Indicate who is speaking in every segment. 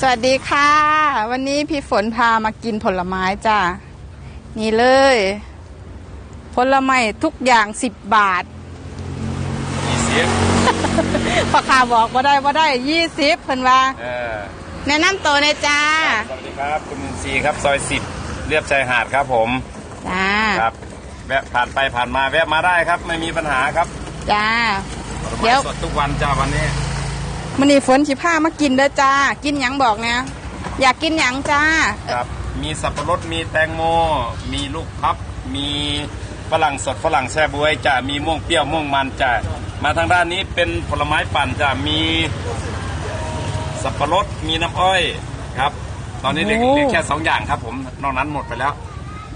Speaker 1: สวัสดีค่ะ วันนี้พี่ฝนพามากินผลไม้จ้านี่เลย ผลไม้ทุกอย่างสิบบาท
Speaker 2: มีเสียง
Speaker 1: พ่อค้าบอกว่าได้ว่าได้ยี่สิบเพิ่นว่า
Speaker 2: เออ
Speaker 1: แนะนำตัวเลยจ้า
Speaker 2: สวัสดีครับ คุณซีครับซอยสิบเรียบชายหาดครับผม
Speaker 1: จ้า
Speaker 2: ครับแวะผ่านไปผ่านมาแวะมาได้ครับ ไม่มีปัญหาครับ
Speaker 1: จ้า
Speaker 2: ผล
Speaker 1: เดี๋
Speaker 2: ไม้
Speaker 1: ยว
Speaker 2: สดทุกวันจ้าวันนี้
Speaker 1: มันนี่ฝนสิผ้ามากินเด้อจ้า กินหยังบอกเนี่ยอยากกินหยังจ้า
Speaker 2: ครับ มีสับปะรด มีแตงโม มีลูกพับ มีฝรั่งสดฝรั่งแช่บวยจะมีม่วงเปรี้ยวม่วงมันจะมาทางด้านนี้เป็นผลไม้ปั่นจะมีสับปะรด มีน้ำอ้อยครับ ตอนนี้เหลือ
Speaker 1: โอ้
Speaker 2: เหลือแค่สองอย่างครับ ผมนอกนั้นหมดไปแล้ว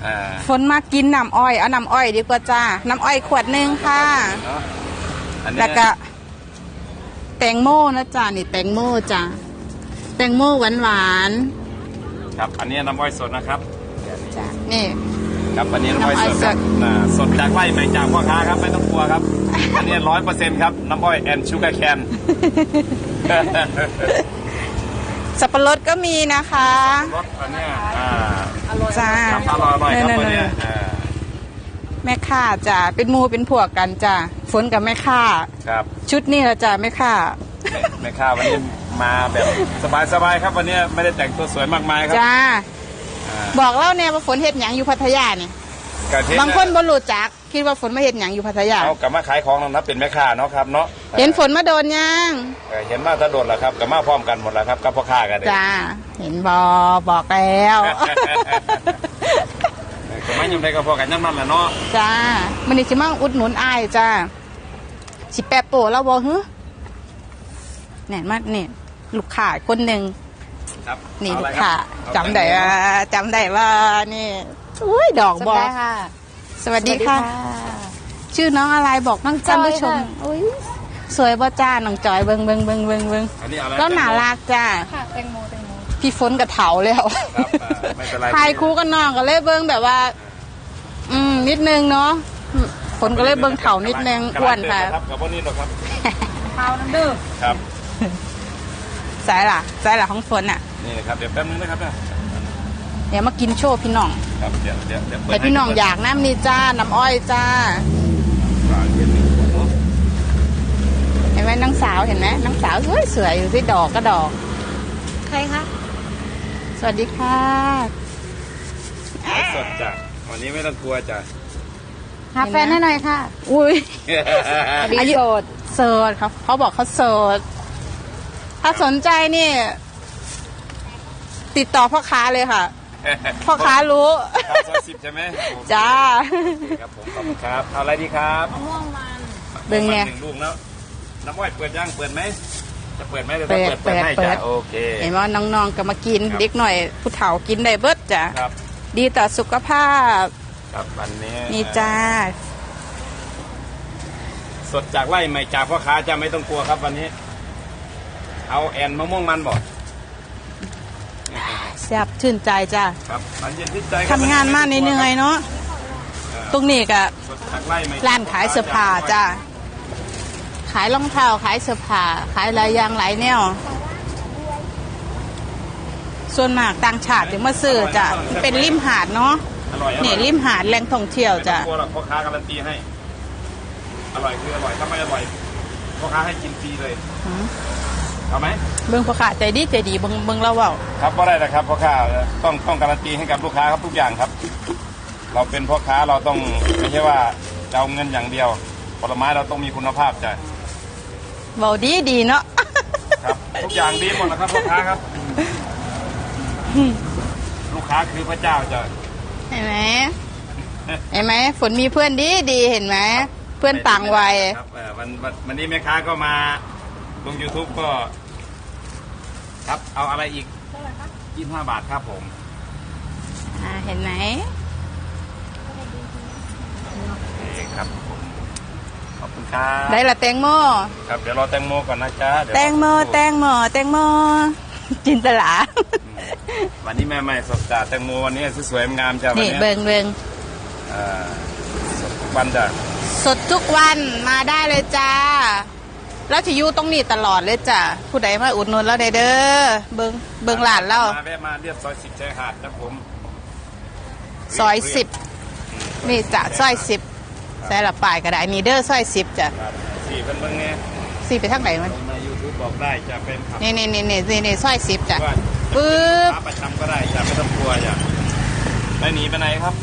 Speaker 2: อ่า
Speaker 1: ฝนมากินน้ำอ้อยเอาน้ำอ้อยดีกว่าจ้าน้ำอ้อยขวดหนึ่งค่ะ
Speaker 2: เนาะอันนี้
Speaker 1: แล้วก็แตงโมนะจ้านี่แตงโมจ้าแตงโมหวานหวาน
Speaker 2: ครับ อันนี้น้ำอ้อยสดนะครับ
Speaker 1: ๆจ้านี่
Speaker 2: ครับอันนี้น้ำอ้อยสด
Speaker 1: น้ำอ้อยส
Speaker 2: ครั
Speaker 1: ด
Speaker 2: บอ่าสดจากไร่ใหม่จากพ่อค้าครับไม่ต้องกลัวครับ อันนี้ร้อยเปอร์เซ็นต์ครับน้ำอ้อยแอนชูการ์แคน
Speaker 1: สับปะรดก็มีนะคะ
Speaker 2: รสอันเนี้ยอ่า
Speaker 1: จ้า
Speaker 2: ครับอร่อยอร่อยครับวันเนี้ย
Speaker 1: ๆ
Speaker 2: อ่า
Speaker 1: ๆ แม่ค้าจ้าเป็นหมูเป็นพวกกันจ้าฝนกับแม่ค้า
Speaker 2: ครับ
Speaker 1: ชุดนี้ละจ้าแม่ค้า
Speaker 2: แม่แม่ค้าวันนี้มาแบบสบายๆครับวันนี้ไม่ได้แต่งตัวสวยมากมายครับ
Speaker 1: จ้า
Speaker 2: อ่า
Speaker 1: บอกเล่าแน่ว่าฝนเห็ดหยังอยู่พัทยานี่
Speaker 2: กะเทศ
Speaker 1: บางคนบ่รู้จัก คิดว่าฝนมาเห็ดหยังอยู่พัทยา
Speaker 2: เอากลับมาขายของแล้วนะเป็นแม่ค้าเนาะครับเนาะ
Speaker 1: เห็นฝนมาโดนยัง
Speaker 2: เออเห็นมาตะโดดแล้วครับกลับมาพร้อมกันหมดแล้วครับกับพ่อค้ากันเลย
Speaker 1: จ้าเห็นบอบอกแล้ว
Speaker 2: กลับมาอยู่ในกับพ่อกันยังนั่นแหละเนาะ
Speaker 1: จ้ามันนี่สิมาอุดหนุนอายจ้าสิแปะโปะแล้วบอฮึแน่นมากนี่ยลูกค้าคนหนึ่ง
Speaker 2: ครับ
Speaker 1: นี่ลูก
Speaker 2: ไรค
Speaker 1: ค้าจำได้ว่าจำได้ว่านี่อุ้ยดอกบอ
Speaker 3: จำได้ค่ะ
Speaker 1: สวัสดีค่ะ ชื่อน้องอะไรบอก
Speaker 3: น้องจ
Speaker 1: ท่าน
Speaker 3: อย
Speaker 1: ผู้ชม
Speaker 3: ค่ะ
Speaker 1: อุ้ยสวยบ่จ้าน้องจอยเบิงเบิงเบิงเบิงเบิง
Speaker 2: อันนี้อะไร
Speaker 1: แล้วน่ากจ้า
Speaker 3: ค่ะแตงโมแตงโม
Speaker 1: พี่ฝนกับเถาแล้ว
Speaker 2: ครับอ่าไม่เป็นไร
Speaker 1: ถ่ายคู่กันน้องก็เลยเบิ้งแบบว่า อืม นิดนึงเนาะฝนก็เลยเบิ้งเถานิดนึงอ้วนค่ะ
Speaker 2: ครับกับพวกนี้หรอกครับ
Speaker 3: เท้าน้ำดื้อ
Speaker 2: ครับ
Speaker 1: สายล่ะสายล่ะของฝนอะ
Speaker 2: นี่นะครับเดี๋ยวแป๊บนึงนะครับนะ
Speaker 1: เดี๋ยวมากินโชว์พี่น้อง
Speaker 2: ครับเดี๋ยวเดี๋ยวเดี๋ยวเปิด
Speaker 1: แต่พี่น้องอยากน้ำนี่จ้าน้ำอ้อยจ้า
Speaker 2: ฝากเย็นหนึ่งเนาะ
Speaker 1: เห็นไหมน้องสาวเห็นไหมน้องสาวสวยสวยๆอยู่ที่ดอกก็ดอก
Speaker 3: ใครคะ
Speaker 1: สวัสดีค่ะ
Speaker 2: ไลฟ์สดจ้ะ วันนี้ไม่ต้องกลัวจ้ะ
Speaker 3: หาแฟนให้หน่อยค่ะ
Speaker 1: อุ้ย
Speaker 3: ดีโสด
Speaker 1: โสดครับเขาบอกเขาโสด ถ้าสนใจนี่ ติดต่อพ่อค้าเลยค่ะ พ่อค้ารู้
Speaker 2: ครับซอยสิบใช่ไหม
Speaker 1: จ้า
Speaker 2: ครับผมขอบคุณครับ เอาอะไรดีครับ
Speaker 3: ม่วงมัน
Speaker 1: เบิ่งไง
Speaker 2: หนึ่งลูกแล้วน้ำอ้อยเปิดยังเปิดไหมจะเปิดไหมเดี๋ยว
Speaker 1: เปิ
Speaker 2: ถ้า
Speaker 1: ด
Speaker 2: เปิดเปิดให้
Speaker 1: เปิ
Speaker 2: จ้ะ
Speaker 1: ด
Speaker 2: โอเค
Speaker 1: เห็นว่าน้องๆก็มากิน
Speaker 2: ครับ
Speaker 1: เด็กหน่อยผู้เฒ่ากินได้เบิดจ้ะ
Speaker 2: ครับ
Speaker 1: ดีต่อสุขภาพ
Speaker 2: ครับวันนี้
Speaker 1: นี่จ้า
Speaker 2: สดจากไร่ใหม่จากพ่อค้าจะไม่ต้องกลัวครับวันนี้ เอาแอนมะม่วงมันบอก
Speaker 1: แซ่บชื่นใจจ้า
Speaker 2: ครับมันเย็นที่ใจครับ
Speaker 1: ทำงานมากเหนื่อยๆเนาะตรงนี้ก็
Speaker 2: สดจากไร่ใหม่
Speaker 1: ร้านขายเสื้อผ้าจ้าขายรองเท้าขายเสื้อผ้าขายหลายอย่างหลายแนว ส่วนมากต่างชาติถึงมาซื้อจ้ะมันเป็นริมหาดเนาะ
Speaker 2: อร่อยอร่อย
Speaker 1: นี่ริมหาดแหล่งท่องเที่ยวจ้ะ
Speaker 2: ไม่ต้องกลัวหรอกพ่อค้าการันตีให้ อร่อยคืออร่อย ถ้าไม่อร่อยพ่อค้าให้กินฟรีเลย
Speaker 1: หืม
Speaker 2: เอาไหม
Speaker 1: เบิ่งพ่อค้าใจดีใจดีเบิ่งเบิ่งเราเว้า
Speaker 2: ครับก็ได้นะครับพ่อค้าต้องต้องการันตีให้กับลูกค้าครับทุกอย่างครับ เราเป็นพ่อค้าเราต้องไม่ใช่ว่าจะเอาเงินอย่างเดียวผลไม้เราต้องมีคุณภาพจ้ะ
Speaker 1: เว้าดีดีเนาะ
Speaker 2: ครับ ทุกอย่างดีหมดนะครับพ่อค้าครับ ลูกค้าคือพระเจ้าจ้ะ
Speaker 1: เห็นไหมเห็นไหมฝนมีเพื่อนดีดีเห็นไหมเพื่อนต่างวัย
Speaker 2: ครับเอ่อวันวันวันนี้แม่ค้าก็มาลง YouTube ก็ ครับเอาอะไรอีกยี่ห้าบาทครับผม
Speaker 1: อ่าเห็นไหม
Speaker 2: โอเคครับผมขอบคุณครับ
Speaker 1: ได้ละแตงโม
Speaker 2: ครับเดี๋ยวรอแตงโมก่อนนะจ๊ะเดี๋ยว
Speaker 1: แตงโมแตงโมแตงโมจินตลา
Speaker 2: วันนี้แม่ใหม่สดจ้าแตงโมวันนี้สวยๆงามจ้าวัน
Speaker 1: นี่
Speaker 2: นี้
Speaker 1: เบิงเบิง
Speaker 2: อ่าสดทุกวันจ้ะ
Speaker 1: สดทุกวันมาได้เลยจ้าแล้วจะอยู่ตรงนี้ตลอดเลยจ้ะผู้ใดมาอุดหนุนแล้วได้เด้อเบิงเบิงหลานเรา
Speaker 2: มาแวะมาเรียบซอยสิบชายหาดครับผม
Speaker 1: ซอยสิบนี่จ้ะซอยสิบใส่ละป่ายก็ได้นี่เด้อซอยสิบจ้ะ
Speaker 2: ครับสี่เพิ่นเบิ่งเนี่ย
Speaker 1: สี่ไปทางไหนมัน
Speaker 2: ลงใน YouTube บอกได้จะเป็นขับ
Speaker 1: นี่นี่นี่นี่นี่นี่ซอยสิบจ้ะ
Speaker 2: ว่า
Speaker 1: ปึ๊บ
Speaker 2: ค้าประจำก็ได้จะไม่ต้องกลัวอย่าไม่หนีไปไหนครับ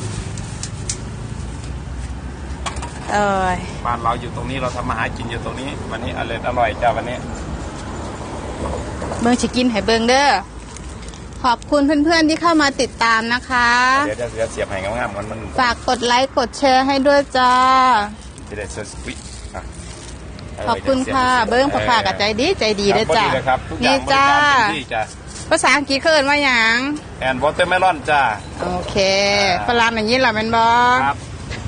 Speaker 1: เอ้ย
Speaker 2: บ้านเราอยู่ตรงนี้เราทำมาหากินอยู่ตรงนี้ วันนี้อร่อยอร่อยจ้าวันนี้
Speaker 1: เบิงชิกินให้เบิงเด้อขอบคุณเพื่อนๆที่เข้ามาติดตามนะคะ
Speaker 2: เดี๋ยวจะเดี๋ยวเสียบให้งามๆมันมัน
Speaker 1: ฝากกดไลค์กดแชร์ให้ด้วยจ้า
Speaker 2: จะได้เสื้อวิอะ
Speaker 1: ขอบคุณค่ะ เบิ้งพ่อค้ากับใจดีใจดีเด้อจ้า
Speaker 2: ครับพอดีเลยครับทุกอย่า
Speaker 1: นี่
Speaker 2: งบริ
Speaker 1: จ้า
Speaker 2: การเต็มที่จ้า
Speaker 1: ภาษาอังกฤษเขาเอินว่าหยัง
Speaker 2: แอนวอเตอร์เมลอนจ้า
Speaker 1: โอเค
Speaker 2: อ่า
Speaker 1: ฝรั่งอย่างนี้เหรอแมนบอ
Speaker 2: ครับ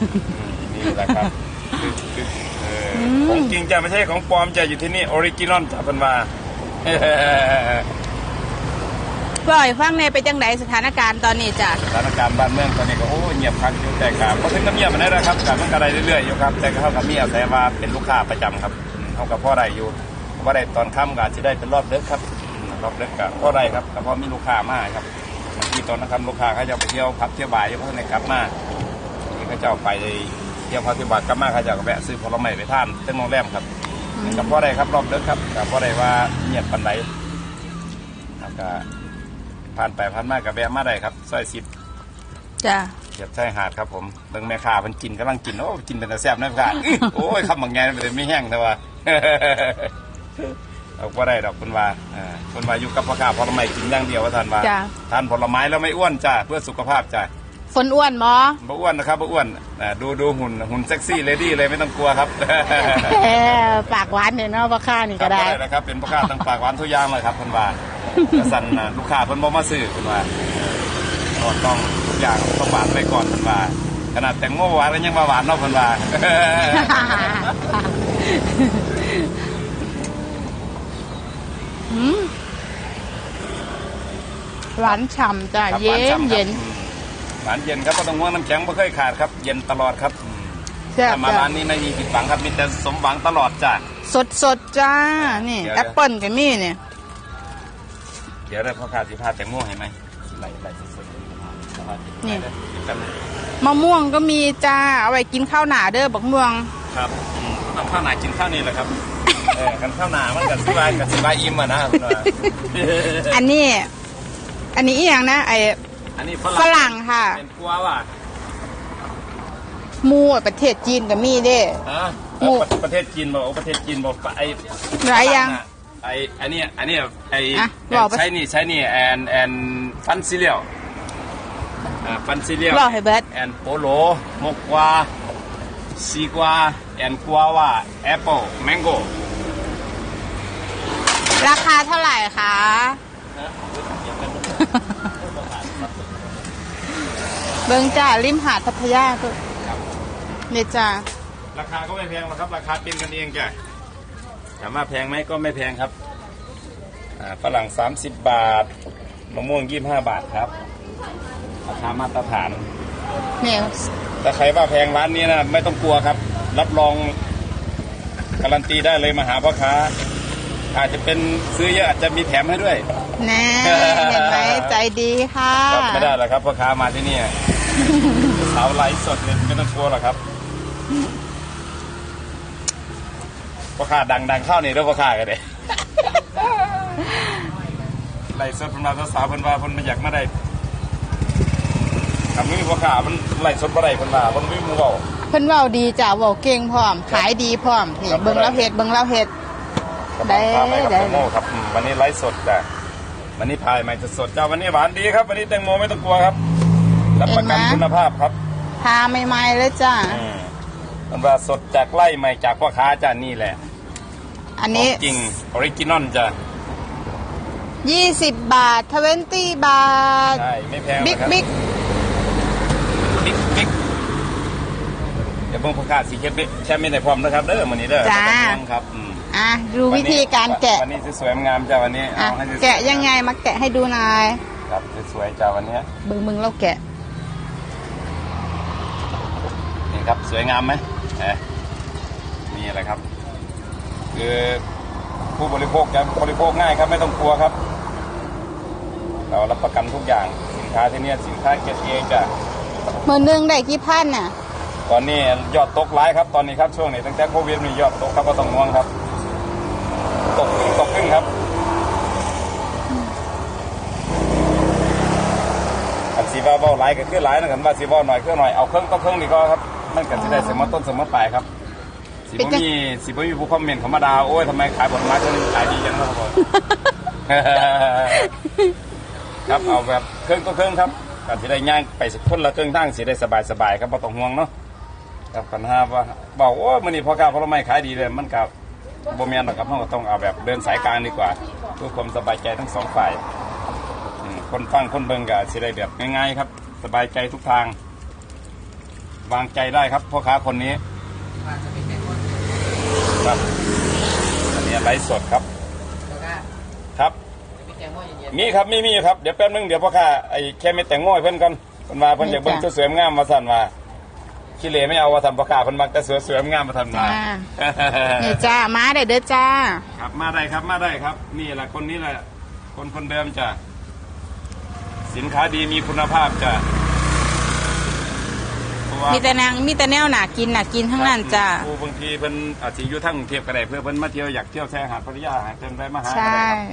Speaker 2: อืมนี่แหละครับคือคือเอออ
Speaker 1: ม
Speaker 2: ของจริงจะไม่ใช่ของปลอมจะอยู่ที่นี่ออริจินอลจ้าเพิ่นมา
Speaker 1: ปล่อยฟังในไปจังไดสถานการณ์ตอนนี้จ้ะ
Speaker 2: สถานการณ์บ้านเมืองตอนนี้ก็โอ้เงียบพักอยู่แต่ครับเพราะถึงก็เงียบมาได้แล้วครับการมันก็ได้เรื่อยๆอยู่ครับ แต่ก็เท่ากับเมียแต่ว่าเป็นลูกค้าประจำครับอืมเท่ากับพ่อไรอยู่พ่อไรตอนค่ำก็อาจจะได้เป็นรอบเดึกครับอืม รอบเดึกกับพ่อไรครับแต่พอมีลูกค้ามากครับบางทีตอนนั้นครับลูกค้าเขาจะไปเที่ยวพับเที่ยวบ่ายอยู่เขาในกลับมานี่เขาจะเอาไปเที่ยวพับเที่ยวบ่ายกลับมาเขาจะก็แวะซื้อผลไม้ไปทานเต้นโรงแรมครับกับพ่อไรครับรอบเดึกครับกับพ่อไรว่าเงียบปันไหนครับก็ผ่านไปผ่านมากับแวะมาได้ครับซอยสิบ
Speaker 1: จ้ะ
Speaker 2: เขียบชายหาดครับผมเบิ่งแม่ค้ามันกินกำลังกิน โอ้ กินเป็นตาแซ่บนะแม่ค้าอื้อโอ้ยคำบางแงมันเลยไม่แห้งแต่ว่า เอาก็ได้ดอกคุณว่าอ่าคุณว่าอยู่กับพ่อค้าผลไม้กินอย่างเดียวว่าท่านว่า
Speaker 1: จ้ะ
Speaker 2: ทานผลไม้แล้วไม่อ้วนจ้าเพื่อสุขภาพจ้า
Speaker 1: ฝนอ้วนหมอ
Speaker 2: บ่อ้วนนะครับบ่อ้วนอ่าดูดูหุ่นหุ่นเซ็กซี่เลดี้เลยไม่ต้องกลัวครับ
Speaker 1: แหมปากหวานเนี่ยเนาะพ่อค้านี่
Speaker 2: ค
Speaker 1: ก็
Speaker 2: รับ
Speaker 1: ได้
Speaker 2: ได้นะครับเป็นพ่อค้าตั้งปากหวานทุกอย่างเลยครับคุณว่ากระสันน่ะลูกค้าเพิ่นบ่มาซื้อคุณว่าเออต้องทุกอย่างต้องหวานไปก่อนคุณว่า ขนาดแตงโมหวานก็ยังมาหวานเนาะคุณว่า
Speaker 1: หืม หวานฉ่ำจ้ะ
Speaker 2: ครับ
Speaker 1: เย็
Speaker 2: หวาน
Speaker 1: น
Speaker 2: ฉ่ำครับ
Speaker 1: เย็น
Speaker 2: อืมหวานเย็นครับก็ต้องห่วงน้ำแข็งไม่เคยขาดครับ เย็นตลอดครับอืม
Speaker 1: แซ่บ
Speaker 2: ถ้ามา
Speaker 1: จ้ะ
Speaker 2: ร้านนี้ไม่มีผิดหวังครับมีแต่สมหวังตลอดจ้ะ
Speaker 1: สดสดๆจ้า นี่
Speaker 2: เดี๋ยว
Speaker 1: แอปเปิลกับมี่เนี่ย
Speaker 2: เดี๋ยวได้พ่อค้าสิพาแตงโมให้ไหมไหลไหลสดๆ
Speaker 1: นี่
Speaker 2: ได้กันเลย
Speaker 1: มะม่วงก็มีจ้า เอาไว้กินข้าวหนาเด้อบักม่วง
Speaker 2: ครับอืมต้องข้าวหนากินข้าวนี่แหละครับเออกันข้าวหนามันกับสิบายกับสิบายอิ่มอะนะคุณว่า
Speaker 1: อันนี้ อันนี้อีกอย่างนะไอ้
Speaker 2: อันนี้
Speaker 1: ฝรั่งค่ะ
Speaker 2: เป็นกัวว่ะ
Speaker 1: หมูประเทศจีนกับมี่เด้
Speaker 2: ฮะ
Speaker 1: หมู่
Speaker 2: ประเทศจีนบอกประเทศจีนบอกไอ้
Speaker 1: หลายอย่าง
Speaker 2: ไอ้อันนี้อันนี้ไอ้
Speaker 1: อะบอกไป
Speaker 2: ใช้นี่ใช้นี่แอนแอนฟันซิเลียวอ่าฟันซิเลียว
Speaker 1: เล่าให้เบิด
Speaker 2: แอนโปโลมกวาซีกวาแอนกัวว่าแอปเปิลแมงโก้
Speaker 1: ราคาเท่าไหร่คะ เบิงจ้าริมหาดพัทยาตัวนี่จ้า
Speaker 2: ราคาก็ไม่แพงหรอกครับ ราคาเป็นกันเองจ้ะถามว่าแพงไหมก็ไม่แพงครับอ่าฝรั่ง 30 บาทมะม่วง 25 บาทครับ ราคามาตรฐาน
Speaker 1: เนี่ย
Speaker 2: ถ้าใครว่าแพงร้านนี้นะไม่ต้องกลัวครับ รับรองการันตีได้เลยมาหาพ่อค้า อาจจะเป็นซื้อเยอะอาจจะมีแถมให้ด้วย
Speaker 1: แน่เห็นไหมใจดีค่ะ
Speaker 2: ครับไม่ได้หรอกครับพ่อค้ามาที่นี่ สาวไลฟ์สดเลยไม่ต้องกลัวหรอกครับพ่อค้าดังดังเข้านี่แล้วพ่อค้ากันเลยไลฟ์สดเพิ่นมาสาวๆเพิ่นว่าเพิ่นไม่อยากมาได้คำนี้พ่อค้ามันไลฟ์สดบ่ได้เพิ่นว่าเพิ่นไม่มูเว้า
Speaker 1: เพิ่นเว้าดีจ้าเว้าเก่งพร้อม ขายดีพร้อมนี่
Speaker 2: ครับ
Speaker 1: เบิ่งแล้วเฮ็ดเบิ่งแล้วเฮ็ดได้
Speaker 2: พาไปกับ
Speaker 1: ได้
Speaker 2: แตงโมครับอืมวันนี้ไลฟ์สดจ้ะวันนี้พายใหม่สดๆจ้าวันนี้หวานดีครับ วันนี้แตงโมไม่ต้องกลัวครับ รับประกันคุณภาพครับ
Speaker 1: พาใหม่ๆเลยจ้า
Speaker 2: อืมมันว่าสดจากไร่ใหม่จากพ่อค้าจ้านี่แหละ
Speaker 1: อันนี้
Speaker 2: ของจริงออริจินอลจ้ะ
Speaker 1: 20 บาท20บาท
Speaker 2: ใช่ไม่แพงหรอ
Speaker 1: บิ๊ก
Speaker 2: ครับ
Speaker 1: บิ๊ก
Speaker 2: บิ๊กบิ๊กเดี๋ยวเบิ่งพ่อค้าสีเข้มแช่ไม่ได้พร้อมนะครับเด้อวันนี้เด้อ
Speaker 1: จ้า
Speaker 2: ไม่ต้องห่วงครับอืม
Speaker 1: อะ ดูวิธีการแกะ
Speaker 2: วันนี้สวยๆงามๆจ้าวันนี้
Speaker 1: อะ
Speaker 2: เอาให้สวๆ
Speaker 1: แกะยังไงมาแกะให้ดูหน่อย
Speaker 2: ครับสวยๆจ้าวันนี้
Speaker 1: เบิ่งมึงเราแกะ
Speaker 2: ครับ สวยงามไหมเอ๊ะนี่แหละครับ คือผู้บริโภคจะบริโภคง่ายครับไม่ต้องกลัวครับ เรารับประกันทุกอย่างสินค้าที่เนี่ยสินค้าเกรดเอจะ
Speaker 1: มือหนึงได้กี่พันน่ะ
Speaker 2: ตอนนี้ยอดตกร้ายครับตอนนี้ครับช่วงนี้ตั้งแต่โควิดมียอดตกครับก็ต้องง่วงครับ ตกตกขึ้นครับอันสีว่าเบาหลายก็คือหลายนะครับว่าสีว่าหน่อยก็หน่อยเอาเครื่องก็เครื่องดีก็ครับ มันก็จะได้เสมอต้นเสมอปลายครับสีบ่มีสีบ่มีผู้คอมเมนต์เขามาด่าโอ้ยทำไมขายผลไม้เท่านี้ขายดีจังครับผมครับเอาแบบเครื่องก็เครื่องครับก็สิได้ย่างไปสักคนละเครื่องทางสิได้สบายสบายๆครับบ่ต้องห่วงเนาะครับปัญหาว่าบอกโอ้ยมื้อนี้พ่อค้าผลไม้ขายดีเลยมันกับบ่แม่นหรอกครับเราก็ต้องเอาแบบเดินสายกลางดีกว่าเพื่อความสบายใจทั้งสองฝ่ายอืมคนฟังคนเบิ่งก็สิได้แบบง่ายๆครับ สบายใจทุกทาง วางใจได้ครับพ่อค้าคนนี้ครับอันนี้ไลฟ์สดครับ ครับ มีครับมีมีอยู่ครับเดี๋ยวแป๊บนึงเดี๋ยวพ่อข้าไอ้แค่ไม่แต่งง่อยเพิ่นก่อนเพิ่นมาเพิ่นอยากเบิ่งสวยๆงามมาสั่นมาขี้เหร่ไม่เอาว่าทำพ่อข้าเพิ่นมักแต่สวยๆงามมาทำมา
Speaker 1: จ้านี่จ้ามาได้เด้อจ้า
Speaker 2: ครับมาได้ครับมาได้ครับ นี่แหละคนนี้แหละคนคนเดิมจ้ะสินค้าดีมีคุณภาพจ้ะเพราะว่า
Speaker 1: มีแต่นางมีแต่แนวหนากินหนากินทั้งนั้นจ้า
Speaker 2: ครูบางทีเพิ่นอาจสิอยู่ทั้งกรุงเทพก็ได้เพื่อเพิ่นมาเที่ยวอยากเที่ยวแซ่หาดพัทยาหาเพิ่นไปมาหาก็
Speaker 1: ใช่
Speaker 2: ได้ครับ